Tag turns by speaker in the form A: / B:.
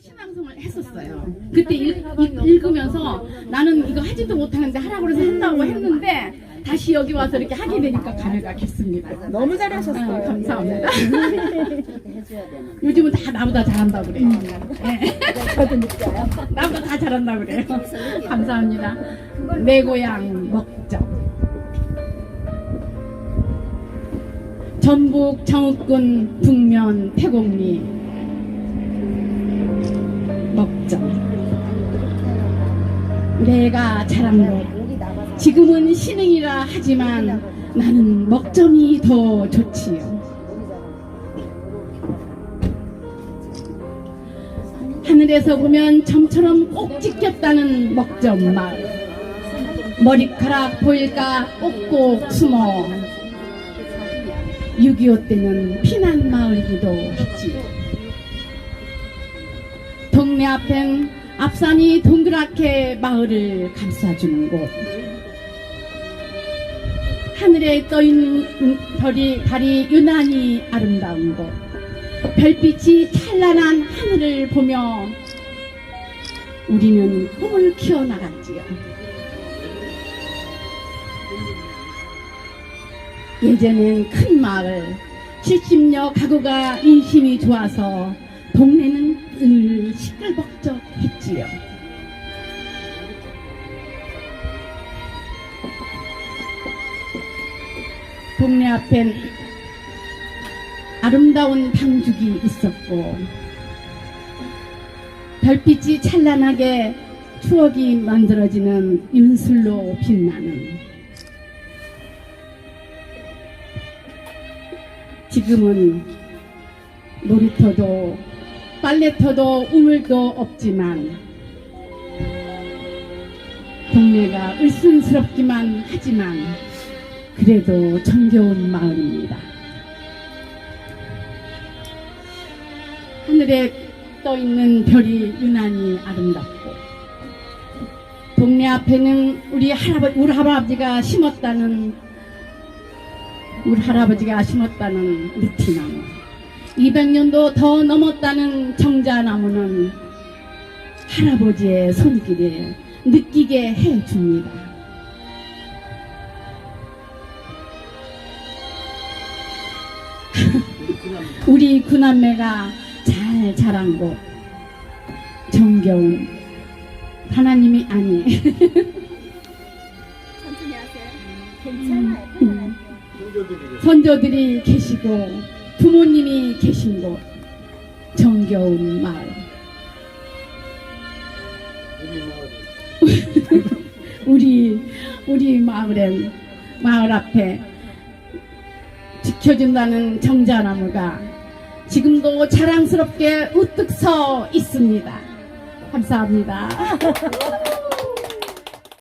A: 신앙송을 했었어요. 그때 읽, 으면서 나는 이거 하지도 못하는데 하라고 그래서 한다고 했는데 다시 여기 와서 이렇게 하게 되니까 감회가 깊습니다.
B: 너무
A: 아,
B: 잘하셨어요.
A: 감사합니다.
C: 해줘야 되는
A: 요즘은 다 나보다 잘한다고 그래요. 네.
B: 저도 느껴요.
A: 나보다 다 잘한다고 그래요. 감사합니다. 내 고향 먹점. 전북 정읍군 북면 태곡리 먹점. 내가 자란 곳. 지금은 신흥이라 하지만 나는 먹점이 더 좋지요. 하늘에서 보면 점처럼 꼭 찍혔다는 먹점 마을. 머리카락 보일까 꼭꼭 숨어 6.25 때는 피난 마을이기도 했지요. 동네 앞엔 앞산이 동그랗게 마을을 감싸주는 곳. 하늘에 떠있는 별이, 달이 유난히 아름다운 곳. 별빛이 찬란한 하늘을 보며 우리는 꿈을 키워나갔지요. 예전엔 큰 마을, 70여 가구가 인심이 좋아서 동네는 늘 시끌벅적했지요. 동네 앞엔 아름다운 방죽이 있었고 별빛이 찬란하게 추억이 만들어지는 윤술로 빛나는 지금은 놀이터도 빨래터도 우물도 없지만 동네가 을순스럽기만 하지만 그래도 정겨운 마을입니다. 하늘에 떠 있는 별이 유난히 아름답고 동네 앞에는 우리 할아버지, 우리 할아버지가 심었다는 우리 할아버지가 심었다는 느티나무 200년도 더 넘었다는 정자나무는 할아버지의 손길에 느끼게 해줍니다. 우리 구남매가 잘 자란 곳 정겨운 하나님이 아니
C: 천천히 하세요. 괜찮아요.
A: 음. 선조들이 계시고 부모님이 계신 곳 정겨운 마을 우리 우리 마을엔 마을 앞에 지켜준다는 정자나무가 지금도 자랑스럽게 우뚝 서 있습니다. 감사합니다.